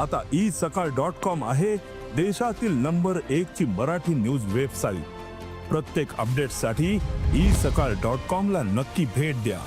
आता ई सकाळ dot com आहे देशातील नंबर एक ची मराठी न्यूज वेबसाईट. प्रत्येक अपडेटसाठी ई सकाळ डॉट कॉम ला नक्की भेट द्या.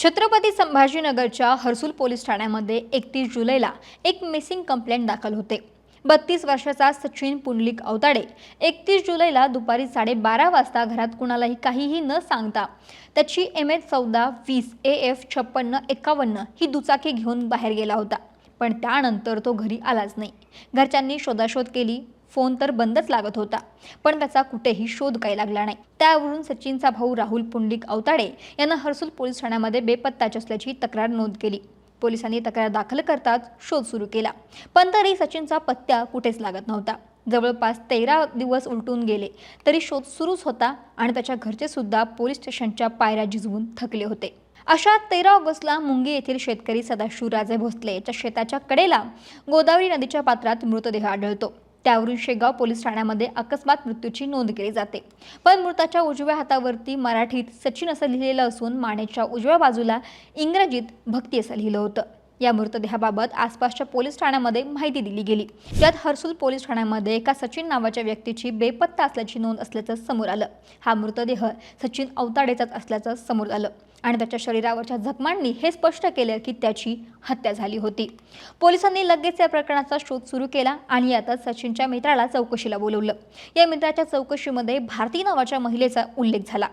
छत्रपती संभाजीनगरच्या हर्सूल पोलीस ठाण्यामध्ये एकतीस जुलैला एक मिसिंग कंप्लेंट दाखल होते. बत्तीस वर्षाचा सचिन पुंडलिक अवताडे एकतीस जुलैला दुपारी साडेबारा वाजता घरात कुणालाही काहीही न सांगता त्याची एम एच चौदा वीस ए एफ छप्पन्न एकावन्न ही दुचाकी घेऊन बाहेर गेला होता. पण त्यानंतर तो घरी आलाच नाही. घरच्यांनी शोधाशोध केली. फोन तर बंदच लागत होता. पण त्याचा कुठेही शोध काही लागला नाही. त्यावरून सचिनचा भाऊ राहुल पुंडलिक अवताडे यानं हर्सूल पोलीस ठाण्यामध्ये बेपत्ताच असल्याची तक्रार नोंद केली. पोलिसांनी तक्रार दाखल करताच शोध सुरू केला. पण तरी सचिनचा पत्त्या कुठेच लागत नव्हता. जवळपास तेरा दिवस उलटून गेले. तरी शोध सुरूच होता आणि त्याच्या घरचे सुद्धा पोलीस स्टेशनच्या पायऱ्या झिजवून थकले होते. अशा तेरा ऑगस्टला मुंगी येथील शेतकरी सदाशिव राजे भोसले याच्या शेताच्या कडेला गोदावरी नदीच्या पात्रात मृतदेह आढळतो. त्यावरून शेगाव पोलीस ठाण्यामध्ये अकस्मात मृत्यूची नोंद केली जाते. पण मृताच्या उजव्या हातावरती मराठीत सचिन असं लिहिलेलं असून मानेच्या उजव्या बाजूला इंग्रजीत भक्ती असं लिहिलं होतं. या मृतदेहाबाबत आसपासच्या पोलीस ठाण्यामध्ये माहिती दिली गेली. यात हर्सुल पोलीस ठाण्यामध्ये एका सचिन नावाच्या व्यक्तीची बेपत्ता असल्याची नोंद असल्याचं समोर आलं. हा मृतदेह सचिन अवताडेचाच असल्याचं समोर आलं. आणि त्याच्या शरीरावरच्या जखमांनी हे स्पष्ट केलं की त्याची हत्या झाली होती. पोलिसांनी लगेच या प्रकरणाचा शोध सुरू केला आणि यातच सचिनच्या मित्राला चौकशीला बोलवलं. या मित्राच्या चौकशीमध्ये भारती नावाच्या महिलेचा उल्लेख झाला.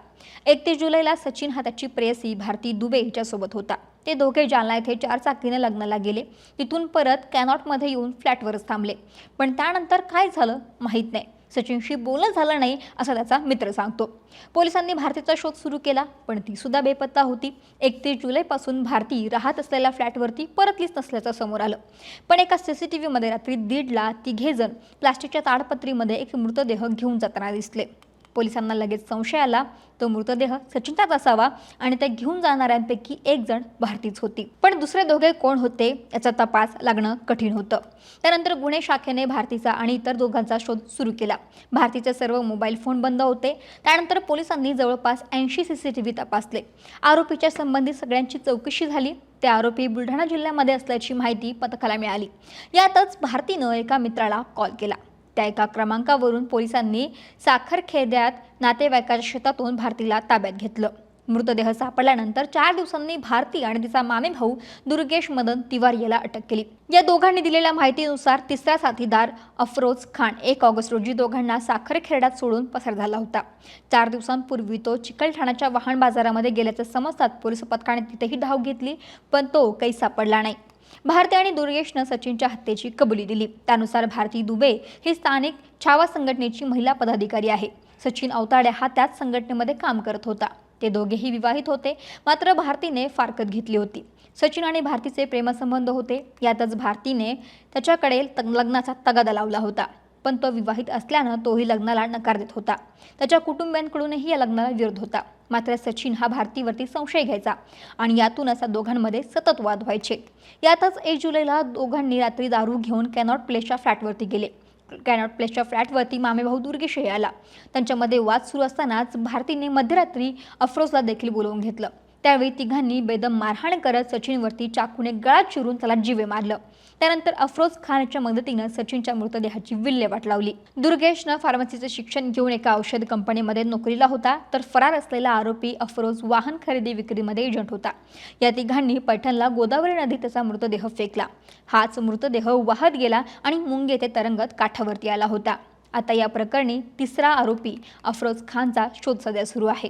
एकतीस जुलैला सचिन हा त्याची प्रेयसी भारती दुबे हिच्यासोबत होता. ते दोघे जालना येथे चारचाकीने लग्नाला गेले. तिथून परत कॅनॉटमध्ये येऊन फ्लॅटवरच थांबले. पण त्यानंतर काय झालं माहीत नाही. सचिनशी बोलणं झालं नाही असा त्याचा मित्र सांगतो. पोलिसांनी भारतीचा शोध सुरू केला पण ती सुद्धा बेपत्ता होती. एकतीस जुलैपासून भारती राहत असलेल्या फ्लॅटवरती परतलीच नसल्याचं समोर आलं. पण एका सी सी टी व्हीमध्ये रात्री दीडला तिघेजण प्लास्टिकच्या ताडपत्रीमध्ये एक मृतदेह घेऊन जाताना दिसले. पोलिसांना लगेच संशय आला. तो मृतदेह सचिनचाच असावा आणि ते घेऊन जाणाऱ्यांपैकी एक जण भारतीच होती. पण दुसरे दोघे कोण होते याचा तपास लागणं कठीण होतं. त्यानंतर गुन्हे शाखेने भारतीचा आणि इतर दोघांचा शोध सुरू केला. भारतीचे सर्व मोबाईल फोन बंद होते. त्यानंतर पोलिसांनी जवळपास ऐंशी सी सी टी व्ही तपासले. आरोपीच्या संबंधित सगळ्यांची चौकशी झाली. ते आरोपी बुलढाणा जिल्ह्यामध्ये असल्याची माहिती पथकाला मिळाली. यातच भारतीनं एका मित्राला कॉल केला. त्या एका क्रमांकावरून पोलिसांनी साखरखेड्यात नातेवाईकाच्या शेतातून भारतीला ताब्यात घेतलं. मृतदेह सापडल्यानंतर चार दिवसांनी भारती आणि तिचा मामे भाऊ दुर्गेश मदन तिवारी याला अटक केली. या दोघांनी दिलेल्या माहितीनुसार तिसरा साथीदार अफरोज खान एक ऑगस्ट रोजी दोघांना साखरखेरड्यात सोडून पसार झाला होता. चार दिवसांपूर्वी तो चिकलठाण्याच्या वाहन बाजारामध्ये गेल्याचं समजतात पोलीस पथकाने तिथेही धाव घेतली पण तो काही सापडला नाही. भारती आणि दुर्गेशनं सचिनच्या हत्येची कबुली दिली. त्यानुसार भारती दुबे ही स्थानिक छावा संघटनेची महिला पदाधिकारी आहे. सचिन अवताडे हा त्याच संघटनेमध्ये काम करत होता. ते दोघेही विवाहित होते मात्र भारतीने फारकत घेतली होती. सचिन आणि भारतीचे प्रेमसंबंध होते. यातच भारतीने त्याच्याकडे लग्नाचा तगादा लावला होता. पण तो विवाहित असल्यानं तोही लग्नाला नकार देत होता. त्याच्या कुटुंबियांकडूनही या लग्नाला विरोध होता. मात्र सचिन हा भारतीवरती संशय घ्यायचा आणि यातून असा दोघांमध्ये सतत वाद व्हायचे. यातच एक जुलैला दोघांनी रात्री दारू घेऊन कॅनॉट प्लेसच्या फ्लॅटवरती गेले. कॅनॉट प्लेसच्या फ्लॅटवरती मामेभाऊ दुर्गेशही आला. त्यांच्यामध्ये वाद सुरू असतानाच भारतीने मध्यरात्री अफरोजला देखील बोलवून घेतलं. त्यावेळी तिघांनी बेदम मारहाण करत सचिनवरती चाकूने गळात चिरून त्याला जीवे मारलं. त्यानंतर अफरोज खानच्या मदतीनं सचिनच्या मृतदेहाची विल्हेवाट लावली. दुर्गेशनं फार्मसीचं शिक्षण घेऊन एका औषध कंपनीमध्ये नोकरीला होता तर फरार असलेला आरोपी अफरोज वाहन खरेदी विक्रीमध्ये एजंट होता. या तिघांनी पैठणला गोदावरी नदीत त्याचा मृतदेह फेकला. हाच मृतदेह वाहत गेला आणि मुंगे ते तरंगत काठावरती आला होता. आता या प्रकरणी तिसरा आरोपी अफरोज खानचा शोध सध्या सुरू आहे.